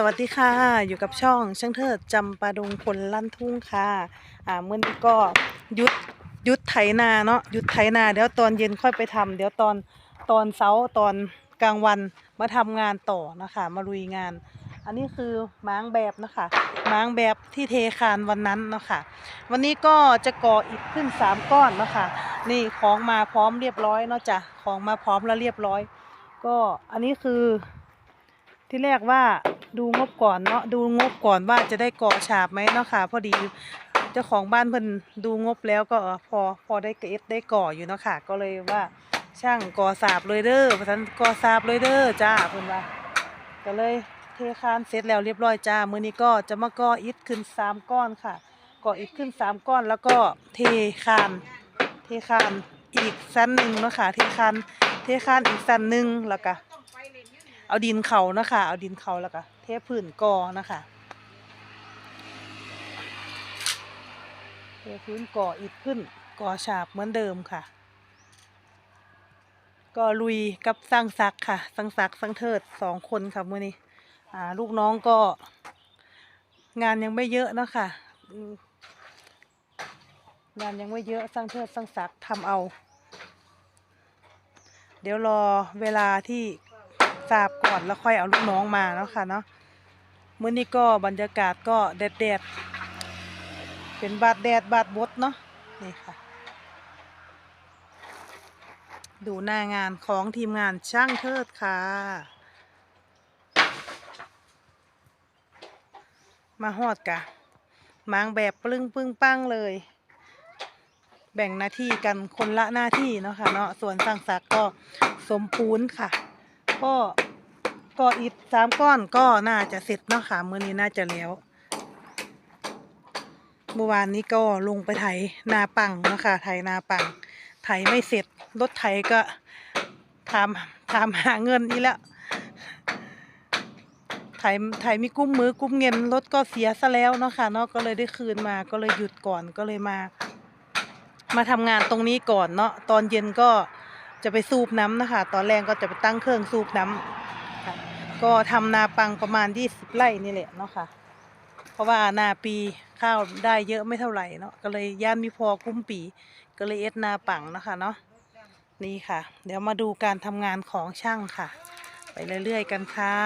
สวัสดีค่ะอยู่กับช่องช่างเทิดจำปาดงพลลั่นทุ่งค่ะอ่าเมื่อนี้ก็ยุดยุดไถนาเนาะยุดไถนาเดี๋ยวตอนเย็นค่อยไปทำเดี๋ยวตอนตอนเช้าตอนกลางวันมาทำงานต่อนะคะมาลุยงาน อันนี้คือม้างแบบนะคะม้างแบบที่เทคานวันนั้นเนาะค่ะวันนี้ก็จะก่ออิฐขึ้นสามก้อนเนาะค่ะนี่ของมาพร้อมเรียบร้อยเนาะจ้ะของมาพร้อมแล้วเรียบร้อย ก็อันนี้คือที่แรกว่า ดูงบก่อนเนาะดูงบก่อนว่าจะได้ก่อฉาบไหมเนาะค่ะ พอดีเจ้าของบ้านเพิ่นดูงบแล้วก็พอพอได้เกดได้ก่ออยู่เนาะค่ะ ก็เลยว่าช่างก่อสาบเลยเด้อเพราะฉะนั้นก่อสาบเลยเด้อจ้าเพิ่นว่าก็เลยเทคานเสร็จแล้วเรียบร้อยจ้ามื้อนี้ก็จะมาก่ออิฐขึ้นสามก้อนค่ะ ก่ออิฐขึ้นสามก้อนแล้วก็เทคานเทคานอีกสั้นหนึ่งเนาะค่ะเทคานเทคานอีกสั้นหนึ่งแล้วก็เอาดินเขานะคะเอาดินเขาแล้วก็ เทพื้นกอนะคะเทพื้นก่ออิฐขึ้นก่อฉาบเหมือนเดิมค่ะก็ลุยกับสร้างซักค่ะสร้างซักสร้างเทิดสองคนค่ะมื่อนี้อ่าลูกน้องก็ งานยังไม่เยอะนะคะงานยังไม่เยอะสร้างเทิดสร้างซักทำเอา เดี๋ยวรอเวลาที่ ทราบก่อนแล้วค่อยเอาลูกน้องมาเนาะค่ะเนาะมื้อนี้ก็บรรยากาศก็แดดแดดๆเป็นบาดแดดบาดบดเนาะนี่ค่ะ ดูหน้างานของทีมงานช่างเทิดค่ะ มาฮอดกะมางแบบปลึ้งปึ้งปังเลย แบ่งหน้าที่กันคนละหน้าที่เนาะค่ะเนาะส่วนสร้างสักก็สมปูนค่ะ ก็ก่ออิฐสามก้อนก็น่าจะเสร็จเนาะค่ะมื้อนี้น่าจะแล้วเมื่อวานนี้ก็ลงไปไถนาปังเนาะค่ะไถนาปังไถไม่เสร็จรถไถก็ถามถามหาเงินอีแล้วไถไถมีกุ้มมือกุ้มเงินรถก็เสียซะแล้วเนาะค่ะเนาะก็เลยได้คืนมาก็เลยหยุดก่อนก็เลยมา มาทำงานตรงนี้ก่อนเนาะตอนเย็นก็ จะไปสูบน้ำนะคะ ตอนแรกก็จะไปตั้งเครื่องสูบน้ำค่ะก็ทำนาปังประมาณยี่สิบไร่นี่แหละเนาะค่ะ เพราะว่านาปีข้าวได้เยอะไม่เท่าไหร่เนาะก็เลยย่านมีพอคุ้มปี ก็เลยเอ็ดนาปังนะคะเนาะนี่ค่ะ เดี๋ยวมาดูการทำงานของช่างค่ะ ไปเรื่อยๆกันค่ะ